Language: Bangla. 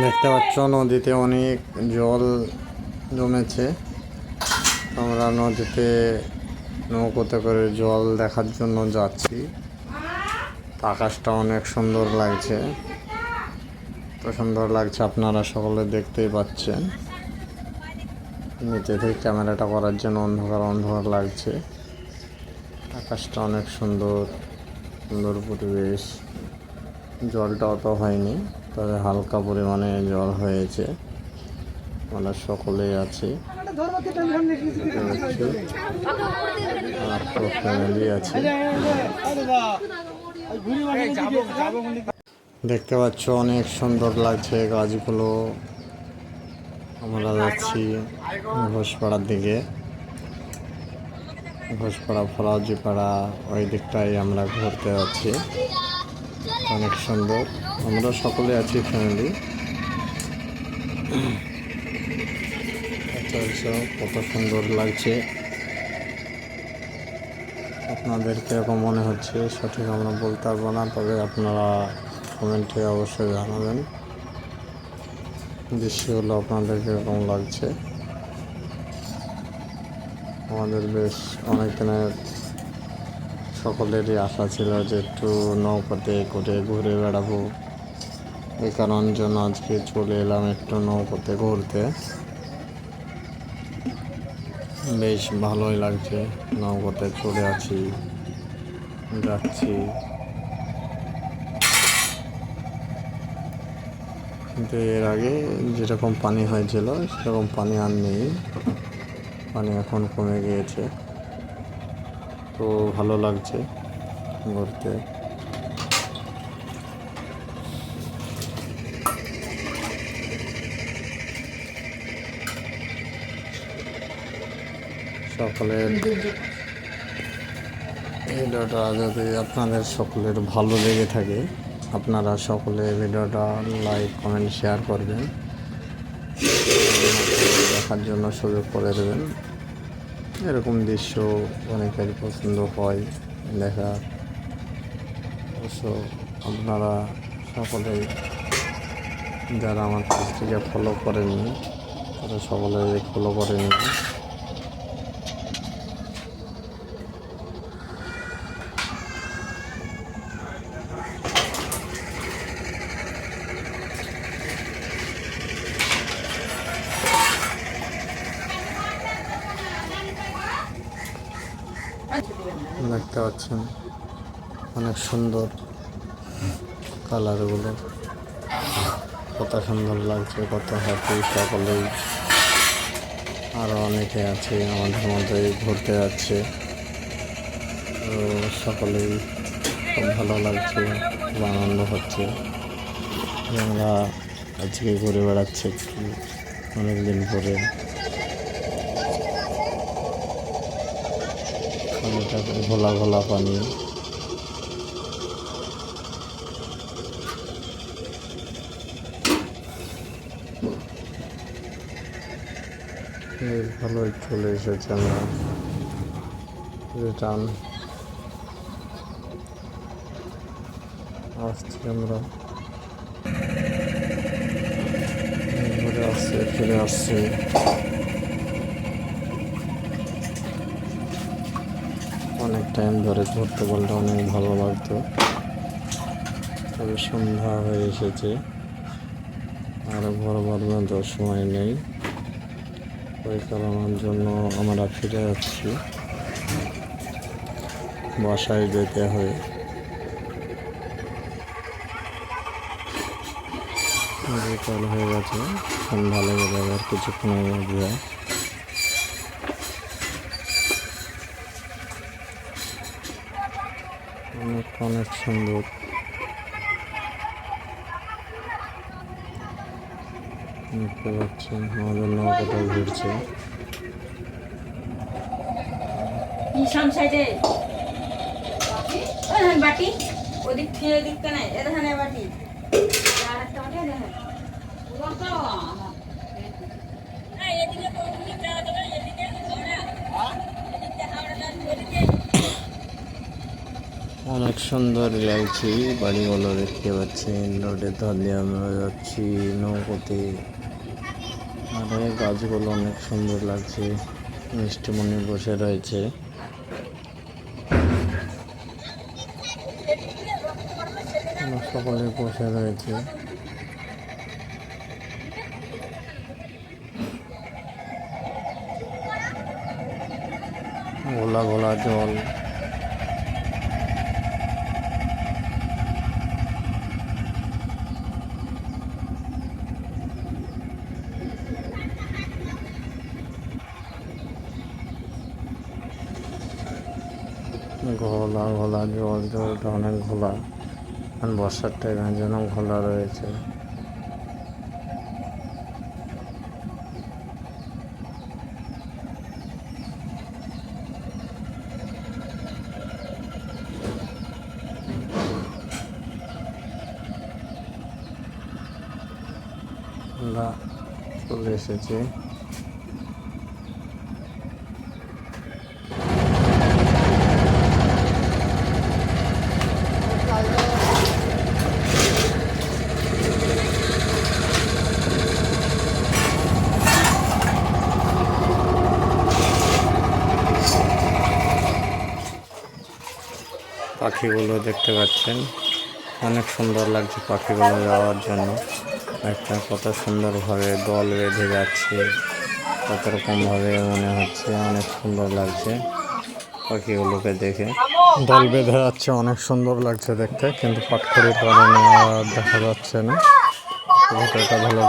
দেখতে পাচ্ছ, নদীতে অনেক জল জমেছে। আমরা নদীতে নৌকোতে করে জল দেখার জন্য যাচ্ছি। আকাশটা অনেক সুন্দর লাগছে। তো সুন্দর লাগছে, আপনারা সকলে দেখতেই পাচ্ছেন। নিচে থেকে ক্যামেরাটা করার জন্য অন্ধকার অন্ধকার লাগছে। আকাশটা অনেক সুন্দর সুন্দর পরিবেশ। জলটা অত হয়নি। তবে হালকা পরিমাণে জল হয়েছে। আমরা সকলেই আছি। ফ্যামিলি আছে। দেখতে পাচ্ছ অনেক সুন্দর লাগছে গাছগুলো। আমরা যাচ্ছি ঘোষপাড়ার দিকে। ঘোষপাড়া, ফরাজিপাড়া ওই দিকটাই আমরা ঘুরতে যাচ্ছি। অনেক সুন্দর। আমরা সকলে আছি ফ্যামিলি আচ্ছা আচ্ছা কত সুন্দর লাগছে। আপনাদের কীরকম মনে হচ্ছে? সঠিক আমরা বলতে পারব না, তবে আপনারা কমেন্টে অবশ্যই জানাবেন। দৃশ্যগুলো আপনাদের কীরকম লাগছে। আমাদের বেশ অনেক দিনের সকলেরই আশা ছিল যে একটু নৌকাতে করে ঘুরে বেড়াবো। এই কারণ জন্য আজকে চলে এলাম একটু নৌকাতে ঘুরতে। বেশ ভালোই লাগছে নৌকাতে চলে আছি, যাচ্ছি। কিন্তু এর আগে যেরকম পানি হয়েছিল, সেরকম পানি আর নেই। পানি এখন কমে গিয়েছে। তো ভালো লাগছে ঘুরতে। সকলের ভিডিওটা যদি আপনাদের সকলের ভালো লেগে থাকে, আপনারা সকলে ভিডিওটা লাইক কমেন্ট শেয়ার করবেন। দেখার জন্য সুযোগ করে দেবেন। এরকম দৃশ্য অনেকেরই পছন্দ হয়, দেখা। অবশ্য আপনারা সকলেই যারা আমার পেজটিকে ফলো করেনি তারা সকলে ফলো করে দেখতে পাচ্ছেন অনেক সুন্দর কালারগুলো। কত সুন্দর লাগছে, কত হ্যাপি সকলেই। আরও অনেকে আছে আমাদের মধ্যে ঘুরতে যাচ্ছে। তো সকলেই খুব ভালো লাগছে, খুব আনন্দ হচ্ছে। আমরা আজকে ঘুরে বেড়াচ্ছি একটু অনেকদিন পরে। পানিটা ঘোলা ঘোলা পানি। ভালোই চলে এসেছে আমরা। রিটার্ন। আসছি আমরা। ঘুরে আসছি ফিরে আসছি অনেক টাইম ধরে ঘুরতে বলতে অনেক ভালো লাগতো। তবে সন্ধ্যা হয়ে এসেছে। আর ঘর বাঁধানো সময় নেই। ওই কারণের জন্য আমরা ফিরে যাচ্ছি বাসায় যেতে হয়। বিকাল হয়ে গেছে। সন্ধ্যা লেগে যাবে আর কিছুক্ষণের মধ্যে। অনেক সুন্দর। দেখতে পাচ্ছেন, আমাদের নৌকাটা ঘুরছে। বাটি, ওদিক থেকে নাই এখানে বাটি। আর একটা বাটি দেখেন। অনেক সুন্দর লাগছে, বাড়িগুলো দেখতে পাচ্ছেন রোডের ধার দিয়ে আমরা যাচ্ছি নৌকোতে আর গাছগুলো অনেক সুন্দর লাগছে মিষ্টিমণি বসে রয়েছে। সকলে বসে রয়েছে। গোলা গোলা জল। ঘোলা ঘোলা জল জলটা অনেক ঘোলা। বর্ষার টাইমের জন্য ঘোলা রয়েছে। চলে এসেছি। পাখিগুলো দেখতে পাচ্ছেন। অনেক সুন্দর লাগছে পাখিগুলো যাওয়ার জন্য। একটা কত সুন্দরভাবে দল বেঁধে যাচ্ছে, কত রকমভাবে মনে হচ্ছে, অনেক সুন্দর লাগছে পাখিগুলোকে দেখে। দল বেঁধে যাচ্ছে, অনেক সুন্দর লাগছে দেখতে, কিন্তু পাটখড়ির কারণে দেখা যাচ্ছে না। ভিডিওটা ভালো